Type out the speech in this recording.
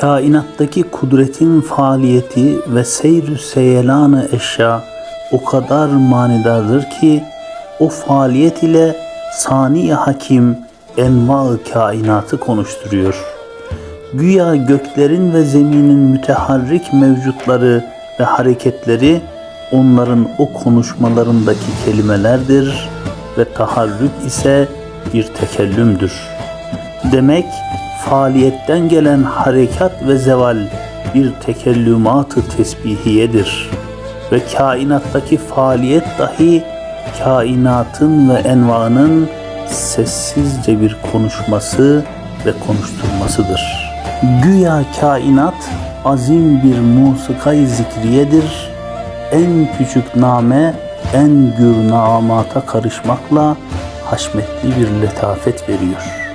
Kainattaki kudretin faaliyeti ve seyrü seyelanı eşya o kadar manidardır ki o faaliyet ile sani hakim enva kainatı konuşturuyor. Güya göklerin ve zeminin müteharrik mevcutları ve hareketleri onların o konuşmalarındaki kelimelerdir ve taharrük ise bir tekellümdür. Demek faaliyetten gelen harekat ve zeval bir tekellümat-ı tesbihiyedir ve kainattaki faaliyet dahi kainatın ve envanın sessizce bir konuşması ve konuşturmasıdır. Güya kainat azim bir musikay zikriyedir. En küçük name en gür namata karışmakla haşmetli bir letafet veriyor.''